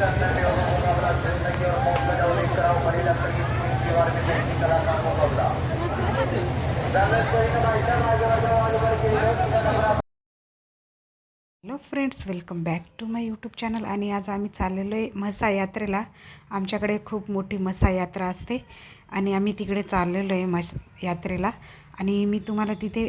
Hello friends welcome back to my YouTube channel आणि आज आम्ही चाललेलो आहे म्हसा यात्रेला. आमच्याकडे खूप मोठी म्हसा यात्रा असते. आणि आम्ही तिकडे चाललेलो आहे मस यात्रेला. आणि मी तुम्हाला तिथे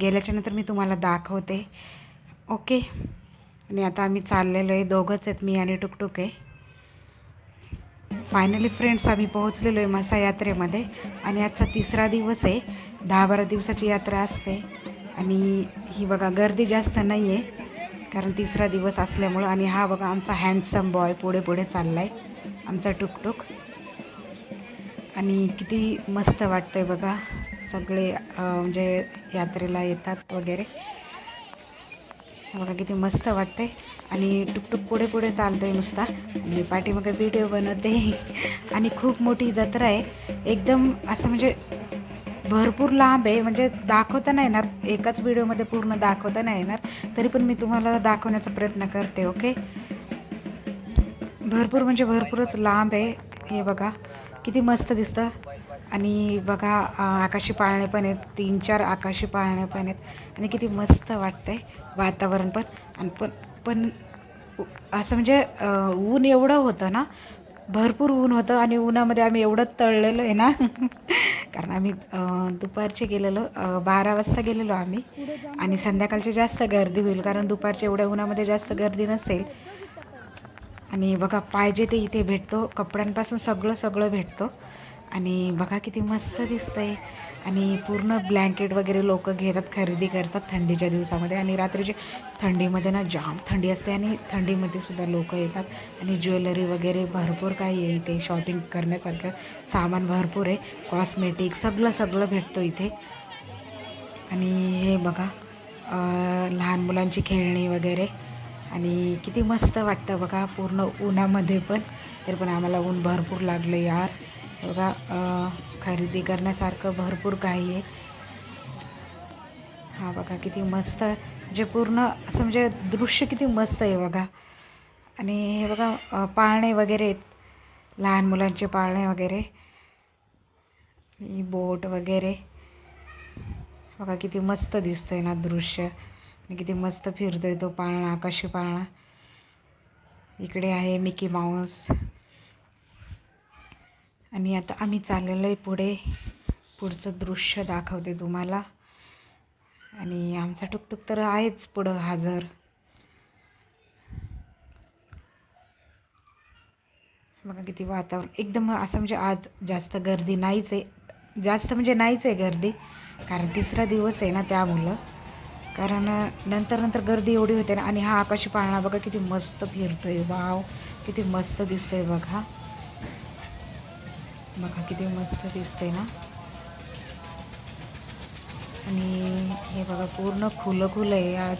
गेल्याच्यानंतर मी तुम्हाला दाखवते. ओके आणि आता आम्ही चाललेलो आहे. दोघंच आहेत मी आणि टुकटुक आहे. फायनली फ्रेंड्स आम्ही पोहोचलेलो आहे मसा यात्रेमध्ये. आणि आजचा तिसरा दिवस आहे. दहा बारा दिवसाची यात्रा असते. आणि ही बघा गर्दी जास्त नाही आहे कारण तिसरा दिवस असल्यामुळं. आणि हा बघा आमचा हँडसम बॉय पुढे पुढे चालला आहे आमचा टुकटुक. आणि किती मस्त वाटतं आहे बघा सगळे म्हणजे यात्रेला येतात वगैरे. बघा किती मस्त वाटते आणि टुकटुक पुढे पुढे चालतोय नुसता. आणि पाठीमागे व्हिडिओ बनवते. आणि खूप मोठी जत्रा आहे. एकदम असं म्हणजे भरपूर लांब आहे. म्हणजे दाखवता नाही येणार. एकाच व्हिडिओमध्ये पूर्ण दाखवता नाही येणार. तरी पण मी तुम्हाला दाखवण्याचा प्रयत्न करते ओके भरपूर म्हणजे भरपूरच लांब आहे. हे बघा. किती मस्त दिसतं. आणि बघा आकाशी पाळणे पण आहेत तीन चार आकाशी पाळणे पण आहेत. आणि किती मस्त वाटतं आहे वातावरण पण. आणि पण पण असं म्हणजे ऊन एवढं होतं ना भरपूर ऊन होतं आणि उन्हामध्ये आम्ही एवढं तळलेलो आहे ना. कारण आम्ही दुपारचे गेलेलो बारा वाजता गेलेलो आम्ही. आणि संध्याकाळची जास्त गर्दी होईल कारण दुपारच्या एवढ्या उन्हामध्ये जास्त गर्दी नसेल. आणि बघा पाहिजे ते इथे भेटतो. कपड्यांपासून सगळं सगळं भेटतो. आणि बघा किती मस्त दिसतंय. आणि पूर्ण ब्लँकेट वगैरे लोक घेतात खरेदी करतात थंडीच्या दिवसामध्ये. आणि रात्रीची थंडीमध्ये ना जाम थंडी असते आणि थंडीमध्ये सुद्धा लोक येतात. आणि ज्वेलरी वगैरे भरपूर काही आहे इथे. शॉपिंग करण्यासारखं सामान भरपूर आहे. कॉस्मेटिक सगळं सगळं भेटतो इथे. आणि हे बघा लहान मुलांची खेळणी वगैरे. आणि किती मस्त वाटतं बघा पूर्ण उन्हामध्ये पण. तरी पण आम्हाला ऊन भरपूर लागलं यार. बघा खरेदी करण्यासारखं भरपूर काही आहे. हा बघा किती मस्त. जे पूर्ण असं म्हणजे दृश्य किती मस्त आहे बघा. आणि हे बघा पाळणे वगैरे आहेत. लहान मुलांचे पाळणे वगैरे. बोट वगैरे. बघा किती मस्त दिसतंय ना दृश्य. आणि किती मस्त फिरतोय तो पाळणा आकाशी पाळणा. इकडे आहे मिकी माऊस. आणि आता आम्ही चाललेलो आहे पुढे. पुढचं दृश्य दाखवते तुम्हाला. आणि आमचा टुकटुक तर आहेच पुढं हजर. बघा किती वातावरण. एकदम असं म्हणजे आज जास्त गर्दी नाहीच आहे. जास्त म्हणजे नाहीच आहे गर्दी. कारण तिसरा दिवस आहे ना त्यामुळं कारण नंतर नंतर गर्दी एवढी होते ना. आणि हा आकाशी पाळणा बघा किती मस्त फिरतोय. वाव किती मस्त दिसतोय बघा. बघा किती मस्त दिसतंय ना. आणि हे बघा पूर्ण खुलं खुलं आहे आज.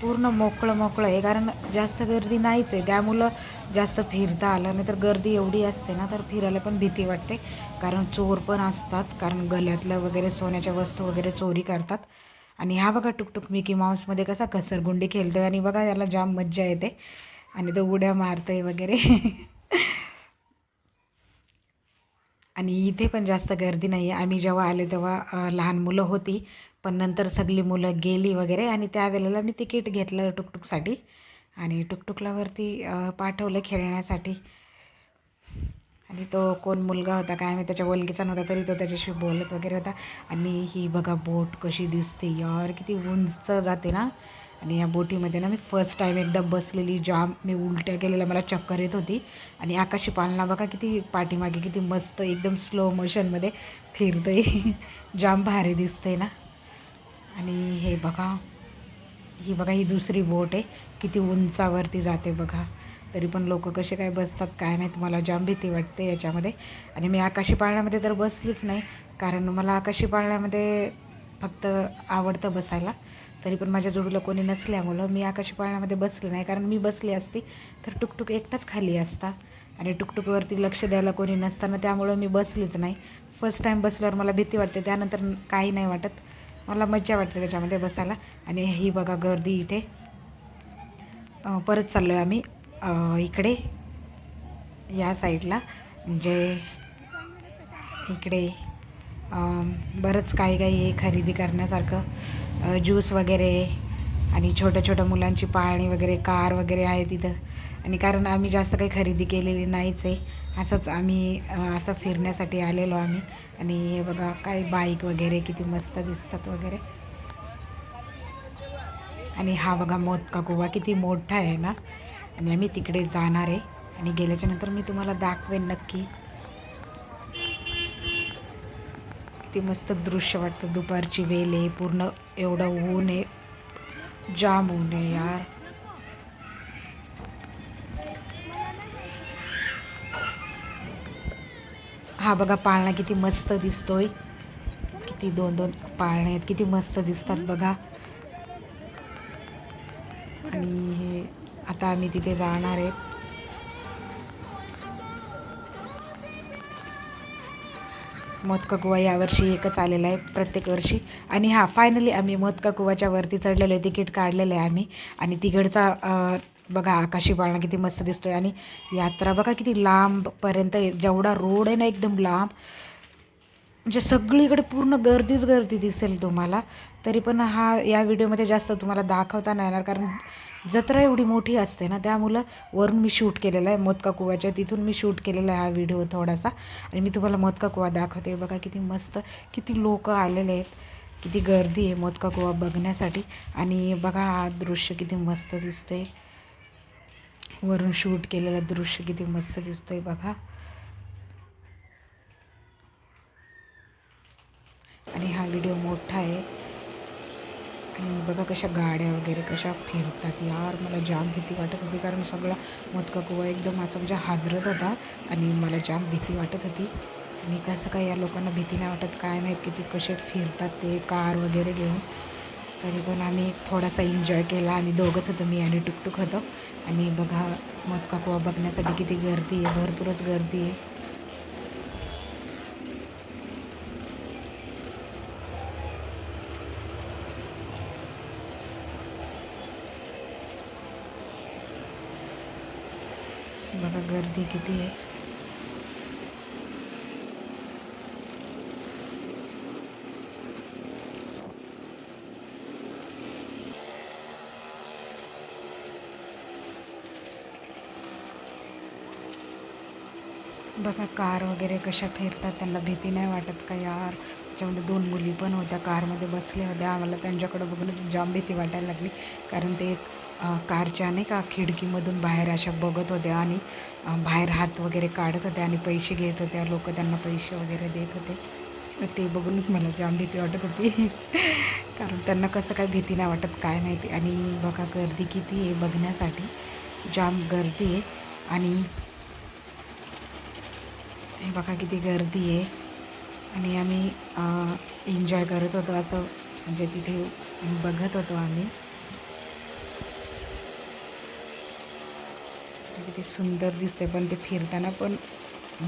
पूर्ण मोकळं मोकळं आहे कारण जास्त गर्दी नाहीच आहे. त्यामुळं जास्त फिरता आलं नाही तर गर्दी एवढी असते ना तर फिरायला पण भीती वाटते. कारण चोर पण असतात कारण गल्यातलं वगैरे सोन्याच्या वस्तू वगैरे चोरी करतात. आणि हा बघा टुकटुक मिकी माऊसमध्ये कसा घसरगुंडी खेळतोय आणि बघा याला जाम मज्जा येते. आणि तो उड्या मारतोय वगैरे. आणि इथे पण जास्त गर्दी नाही आहे आम्ही जेव्हा आले तेव्हा लहान मुलं होती. पण नंतर सगळी मुलं गेली वगैरे आणि त्यावेळेला मी तिकीट घेतलं टुकटुकसाठी. आणि टुकटुकला वरती पाठवलं खेळण्यासाठी. आणि तो कोण मुलगा होता काय मी त्याच्या ओळखीचा नव्हता तरी तो त्याच्याशी बोलत वगैरे होता. आणि ही बघा बोट कशी दिसते यार किती उंच जाते ना. आणि या बोटीमध्ये ना मी फर्स्ट टाईम एकदा बसलेली जाम मी उलट्या केलेल्या मला चक्कर येत होती. आणि आकाशी पालना बघा किती पाठीमागे किती मस्त एकदम स्लो मोशनमध्ये आहे जाम भारी दिसतंय ना. आणि हे बघा ही बघा ही दुसरी बोट आहे. किती उंचावरती जाते बघा. तरी पण लोक कसे काय बसतात काय माहीत मला जाम भीती वाटते याच्यामध्ये. आणि मी आकाशी पाळण्यामध्ये तर बसलीच नाही. कारण मला आकाशी पाळण्यामध्ये फक्त आवडतं बसायला. तरी पण माझ्या जोडूला कोणी नसल्यामुळं मी आकाशी पाळण्यामध्ये बसले नाही. कारण मी बसली असती तर टुकटुक एकटाच खाली असता. आणि टुकटुकवरती लक्ष द्यायला कोणी नसताना त्यामुळं मी बसलीच नाही. फर्स्ट टाईम बसल्यावर मला भीती वाटते. त्यानंतर काही नाही वाटत. मला मज्जा वाटते त्याच्यामध्ये बसायला. आणि ही बघा गर्दी इथे. परत चाललो आहे आम्ही इकडे. या साईडला. म्हणजे इकडे. बरंच काही काही आहे खरेदी करण्यासारखं ज्यूस वगैरे आणि छोट्या छोट्या मुलांची पाळणी वगैरे कार वगैरे आहे तिथं. आणि कारण आम्ही जास्त काही खरेदी केलेली नाहीच आहे. असंच आम्ही असं फिरण्यासाठी आलेलो आम्ही. आणि हे बघा काही बाईक वगैरे किती मस्त दिसतात वगैरे. आणि हा बघा मोदका गोवा किती मोठा आहे ना. आणि आम्ही तिकडे जाणार आहे. आणि गेल्याच्यानंतर मी तुम्हाला दाखवेन नक्की. किती मस्त दृश्य वाटतं. दुपारची वेल आहे पूर्ण एवढं ऊन आहे. जाम ऊन आहे यार. हा बघा पाळणा किती मस्त दिसतोय. किती दोन दोन पाळणे आहेत किती मस्त दिसतात बघा. आणि हे आता आम्ही तिथे जाणार आहेत मोतकाकुवा यावर्षी एकच आलेला आहे प्रत्येक वर्षी. आणि हा फायनली आम्ही मोदका कुवाच्या वरती चढलेलो आहे तिकीट काढलेलं आहे आम्ही. आणि तिकडचा बघा आकाशी पाळणा किती मस्त दिसतोय. आणि यात्रा बघा किती लांबपर्यंत आहे. जेवढा रोड आहे ना एकदम लांब. म्हणजे सगळीकडे पूर्ण गर्दीच गर्दी दिसेल तुम्हाला. तरी पण हा या व्हिडिओमध्ये जास्त तुम्हाला दाखवता नाही येणार. कारण जत्रा एवढी मोठी असते ना त्यामुळं वरून मी शूट केलेला आहे मोदका कुवाच्या तिथून मी शूट केलेला आहे हा व्हिडिओ थोडासा. आणि मी तुम्हाला मोदका कुवा दाखवते. बघा किती मस्त किती लोक आलेले आहेत किती गर्दी आहे मोदका कुवा बघण्यासाठी. आणि बघा हा दृश्य किती मस्त दिसतंय. वरून शूट केलेलं दृश्य किती मस्त दिसतंय बघा. आणि हा व्हिडिओ मोठा आहे. आणि बघा कशा गाड्या वगैरे कशा फिरतात. यार मला जाम भीती वाटत होती कारण सगळा मोदका कुवा एकदम असं म्हणजे हादरत होता आणि मला जाम भीती वाटत होती. मी कसं काय या लोकांना भीती नाही वाटत काय माहीत किती कसे फिरतात ते कार वगैरे घेऊन. तरी पण आम्ही थोडासा एन्जॉय केला आणि दोघंच होतो मी आणि टुकटुक होतो. आणि बघा मोदका कुवा बघण्यासाठी किती गर्दी आहे भरपूरच गर्दी आहे. बघा गर्दी किती आहे. बघा कार वगैरे कशा फिरतात त्यांना भीती नाही वाटत का यार? त्याच्यामध्ये दोन मुली पण होत्या कारमध्ये बसल्या होत्या. आम्हाला त्यांच्याकडे बघूनच जाम भीती वाटायला लागली. कारण ते एक कारच्या नाही का खिडकीमधून बाहेर अशा बघत होत्या आणि बाहेर हात वगैरे काढत होत्या आणि पैसे घेत होत्या. लोक त्यांना पैसे वगैरे देत होते. तर ते बघूनच मला जाम भीती वाटत होती. कारण त्यांना कसं काय भीती नाही वाटत काय माहिती. आणि बघा गर्दी किती आहे बघण्यासाठी. जाम गर्दी आहे. आणि हे बघा किती गर्दी आहे. आणि आम्ही एन्जॉय करत होतो असं म्हणजे तिथे बघत होतो आम्ही. किती सुंदर दिसते पण ते फिरताना पण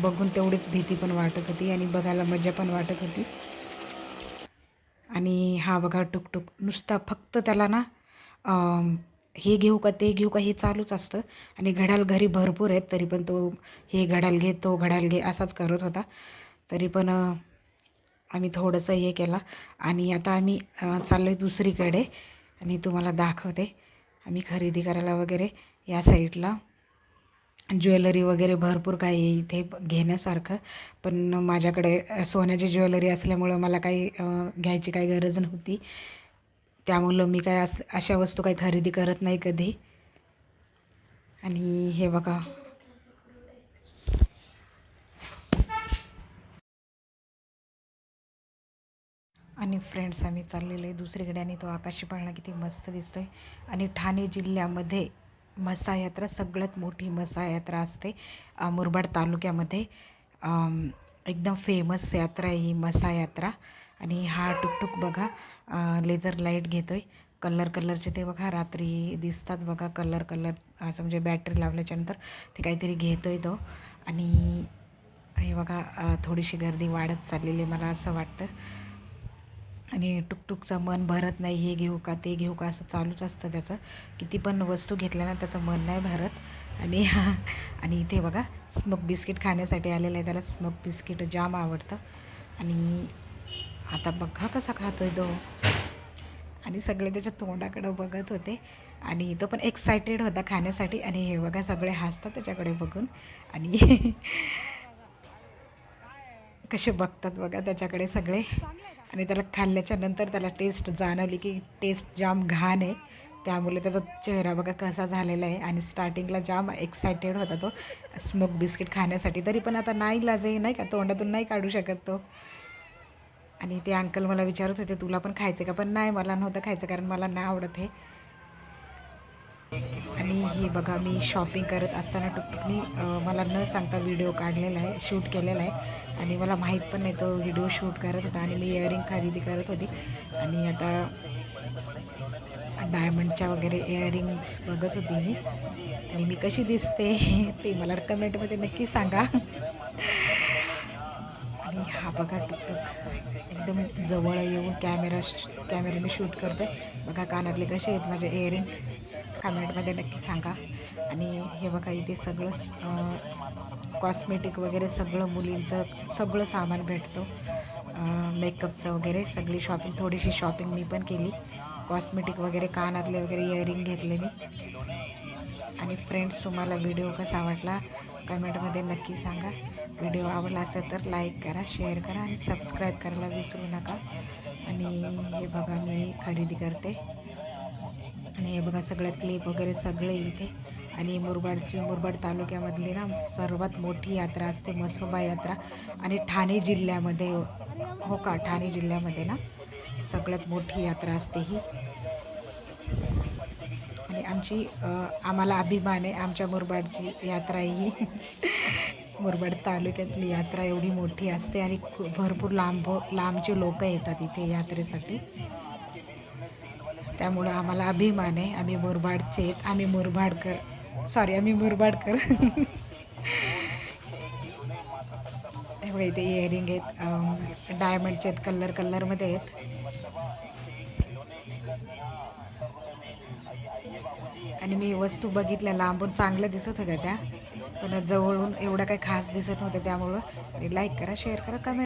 बघून तेवढीच भीती पण वाटत होती आणि बघायला मजा पण वाटत होती. आणि हा बघा टुकटुक नुसता फक्त त्याला ना हे घेऊ का ते घेऊ का हे चालूच असतं. आणि घड्याळ घरी भरपूर आहेत तरी पण तो हे घड्याळ घे तो घड्याळ घे असाच करत होता. तरी पण आम्ही थोडंसं हे केला आणि आता आम्ही चाललो आहे दुसरीकडे. आणि तुम्हाला दाखवते. आम्ही खरेदी करायला वगैरे या साईडला. ज्वेलरी वगैरे भरपूर काही इथे घेण्यासारखं. पण माझ्याकडे सोन्याची ज्वेलरी असल्यामुळं मला काही घ्यायची काही गरज नव्हती. त्यामुळं मी काय अस अशा वस्तू काही खरेदी करत नाही कधी. आणि हे बघा. आणि फ्रेंड्स आम्ही चाललेलो आहे दुसरीकडे आणि तो आकाशी पाळणा किती मस्त दिसतोय. आणि ठाणे जिल्ह्यामध्ये म्हसा यात्रा सगळ्यात मोठी म्हसा यात्रा असते मुरबाड तालुक्यामध्ये. एकदम फेमस यात्रा आहे ही म्हसा यात्रा आणि हा टुकटुक बघा लेझर लाइट घेतो आहे कलर कलरचे ते बघा रात्री दिसतात बघा कलर कलर असं म्हणजे बॅटरी लावल्याच्यानंतर ते काहीतरी घेतो आहे तो. आणि हे बघा थोडीशी गर्दी वाढत चाललेली आहे मला असं वाटतं. आणि टुकटुकचं मन भरत नाही हे घेऊ का ते घेऊ का असं चालूच असतं त्याचं. किती पण वस्तू घेतल्या ना त्याचं मन नाही भरत. आणि आणि इथे बघा स्मोक बिस्किट खाण्यासाठी आलेलं आहे त्याला स्मोक बिस्किट जाम आवडतं. आणि आता बघा कसा खातो आहे तो. आणि सगळे त्याच्या तोंडाकडं बघत होते. आणि तो पण एक्सायटेड होता खाण्यासाठी. आणि हे बघा सगळे हसतात त्याच्याकडे बघून. आणि कसे बघतात बघा त्याच्याकडे सगळे. आणि त्याला खाल्ल्याच्या नंतर त्याला टेस्ट जाणवली की टेस्ट जाम घाण आहे. त्यामुळे त्याचा चेहरा बघा कसा झालेला आहे आणि स्टार्टिंगला जाम एक्सायटेड होता तो स्मोक बिस्किट खाण्यासाठी. तरी पण आता नाही लाजे नाही का? तोंडातून नाही काढू शकत तो. आणि ते अंकल मला विचारत होते तुला पण खायचं का? पण नाही मला नव्हतं खायचं कारण मला नाही आवडत हे. की हे बघा मी शॉपिंग करत असताना टुकटुकनी मला न सांगता व्हिडिओ काढलेला आहे शूट केलेला आहे. आणि मला माहीत पण नाही तो व्हिडिओ शूट करत होता आणि मी इयरिंग खरेदी करत होती. आणि आता डायमंडच्या वगैरे इयरिंग्स बघत होती मी. आणि मी कशी दिसते ते मला कमेंटमध्ये नक्की सांगा. आणि हा बघा टुकटुक. एकदम जवळ येऊन कॅमेरा कॅमेऱ्याने शूट करते बघा कानातले कसे आहेत माझे इयरिंग कमेंटमध्ये नक्की सांगा. आणि हे बघा इथे सगळं कॉस्मेटिक वगैरे सगळं मुलींचं सगळं सामान भेटतो. मेकअपचं वगैरे सगळी शॉपिंग थोडीशी शॉपिंग मी पण केली. कॉस्मेटिक वगैरे कानातले वगैरे इयरिंग घेतले मी. आणि फ्रेंड्स तुम्हाला व्हिडिओ कसा वाटला? कमेंटमध्ये नक्की सांगा. व्हिडिओ आवडला असेल तर लाईक करा शेअर करा आणि सबस्क्राईब करायला विसरू नका. आणि हे बघा मी खरेदी करते. आणि हे बघा सगळं क्लिप वगैरे सगळे इथे. आणि मुरबाडची मुरबाड तालुक्यामधली ना सर्वात मोठी यात्रा असते मसोबा यात्रा. आणि ठाणे जिल्ह्यामध्ये हो का ठाणे जिल्ह्यामध्ये ना सगळ्यात मोठी यात्रा असते ही. आणि आमची आम्हाला अभिमान आहे आमच्या मुरबाडची यात्रा ही. मुरबाड तालुक्यातली यात्रा एवढी मोठी असते आणि भरपूर लांब लांबचे लोक येतात इथे यात्रेसाठी. त्यामुळं आम्हाला अभिमान आहे. आम्ही मुरबाडचे आहेत. आम्ही मुरबाडकर. सॉरी आम्ही मुरबाडकर. ते इथे इयरिंग आहेत डायमंडचे आहेत कलर कलरमध्ये आहेत. आणि मी वस्तू बघितल्या लांबून चांगल्या दिसत होत्या त्या. पण जवळून एवढं काही खास दिसत नव्हत्या त्यामुळं. लाईक करा शेअर करा कमेंट